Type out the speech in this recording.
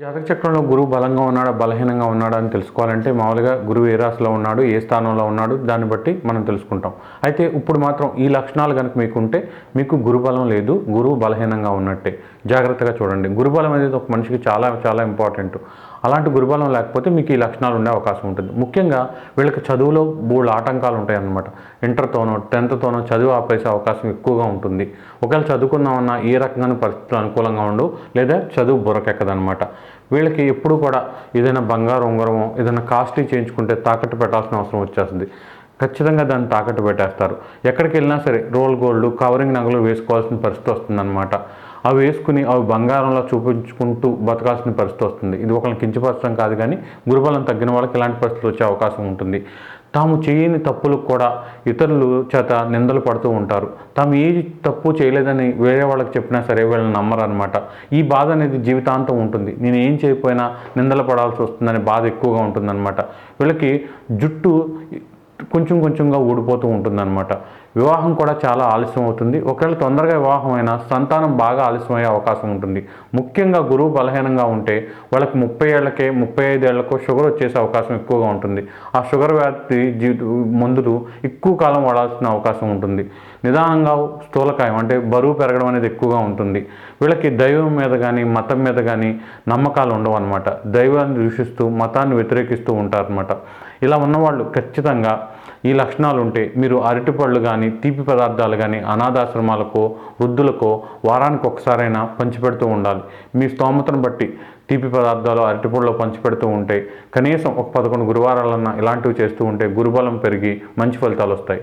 జాతక చక్రంలో గురువు బలంగా ఉన్నాడా బలహీనంగా ఉన్నాడా అని తెలుసుకోవాలంటే మామూలుగా గురువు ఏ రాశిలో ఉన్నాడు ఏ స్థానంలో ఉన్నాడు దాన్ని బట్టి మనం తెలుసుకుంటాం. అయితే ఇప్పుడు మాత్రం ఈ లక్షణాలు కనుక మీకు ఉంటే మీకు గురుబలం లేదు గురువు బలహీనంగా ఉన్నట్టే. జాగ్రత్తగా చూడండి. గురుబలం అనేది ఒక మనిషికి చాలా చాలా ఇంపార్టెంట్. అలాంటి గురుబలం లేకపోతే మీకు ఈ లక్షణాలు ఉండే అవకాశం ఉంటుంది. ముఖ్యంగా వీళ్ళకి చదువులో బోల్డ్ ఆటంకాలు ఉంటాయి అన్నమాట ఇంటర్తోనో టెన్త్తోనో చదువు ఆపేసే అవకాశం ఎక్కువగా ఉంటుంది. ఒకవేళ చదువుకుందామన్నా ఏ రకంగా పరిస్థితులు అనుకూలంగా ఉండవు. లేదా చదువు బుర్రకెక్కదనమాట వీళ్ళకి ఎప్పుడు కూడా ఏదైనా బంగారం ఉంగరమో ఏదైనా కాస్ట్లీ చేయించుకుంటే తాకట్టు పెట్టాల్సిన అవసరం వచ్చేస్తుంది. ఖచ్చితంగా దాన్ని తాకట్టు పెట్టేస్తారు. ఎక్కడికి వెళ్ళినా సరే రోల్ గోల్డ్ కవరింగ్ నగలు వేసుకోవాల్సిన పరిస్థితి వస్తుందన్నమాట. అవి వేసుకుని అవి బంగారంలో చూపించుకుంటూ బతకాల్సిన పరిస్థితి వస్తుంది. ఇది ఒకరిని కించపరచడం కాదు కానీ గురుబలం తగ్గిన వాళ్ళకి ఇలాంటి పరిస్థితులు వచ్చే అవకాశం ఉంటుంది. తాము చేయని తప్పులకు కూడా ఇతరులు చేత నిందలు పడుతూ ఉంటారు. తాము ఏ తప్పు చేయలేదని వేరే వాళ్ళకి చెప్పినా సరే వీళ్ళని నమ్మరు అనమాట ఈ బాధ అనేది జీవితాంతం ఉంటుంది. నేను ఏం చేయకపోయినా నిందలు పడాల్సి వస్తుందనే బాధ ఎక్కువగా ఉంటుందన్నమాట. వీళ్ళకి జుట్టు కొంచెం కొంచెంగా ఊడిపోతూ ఉంటుందన్నమాట. వివాహం కూడా చాలా ఆలస్యం అవుతుంది. ఒకవేళ తొందరగా వివాహం అయినా సంతానం బాగా ఆలస్యమయ్యే అవకాశం ఉంటుంది. ముఖ్యంగా గురువు బలహీనంగా ఉంటే వాళ్ళకి ముప్పై ఏళ్ళకే ముప్పై ఐదు షుగర్ వచ్చేసే అవకాశం ఎక్కువగా ఉంటుంది. ఆ షుగర్ వ్యాధి జీవిత మందులు ఎక్కువ కాలం వాడాల్సిన అవకాశం ఉంటుంది. నిదానంగా స్థూలకాయం అంటే బరువు పెరగడం అనేది ఎక్కువగా ఉంటుంది. వీళ్ళకి దైవం మీద కానీ మతం మీద కానీ నమ్మకాలు ఉండవు అనమాట దైవాన్ని దూషిస్తూ మతాన్ని వ్యతిరేకిస్తూ ఉంటారనమాట ఇలా ఉన్నవాళ్ళు ఖచ్చితంగా ఈ లక్షణాలు ఉంటే మీరు అరటిపళ్ళు కానీ తీపి పదార్థాలు కానీ అనాథాశ్రమాలకో వృద్ధులకో వారానికి ఒకసారైనా పంచిపెడుతూ ఉండాలి. మీ స్తోమతను బట్టి తీపి పదార్థాలు అరటిపళ్ళు పంచిపెడుతూ ఉంటే కనీసం ఒక పదకొండు గురువారాలన్నా ఇలాంటివి చేస్తూ ఉంటే గురుబలం పెరిగి మంచి ఫలితాలు వస్తాయి.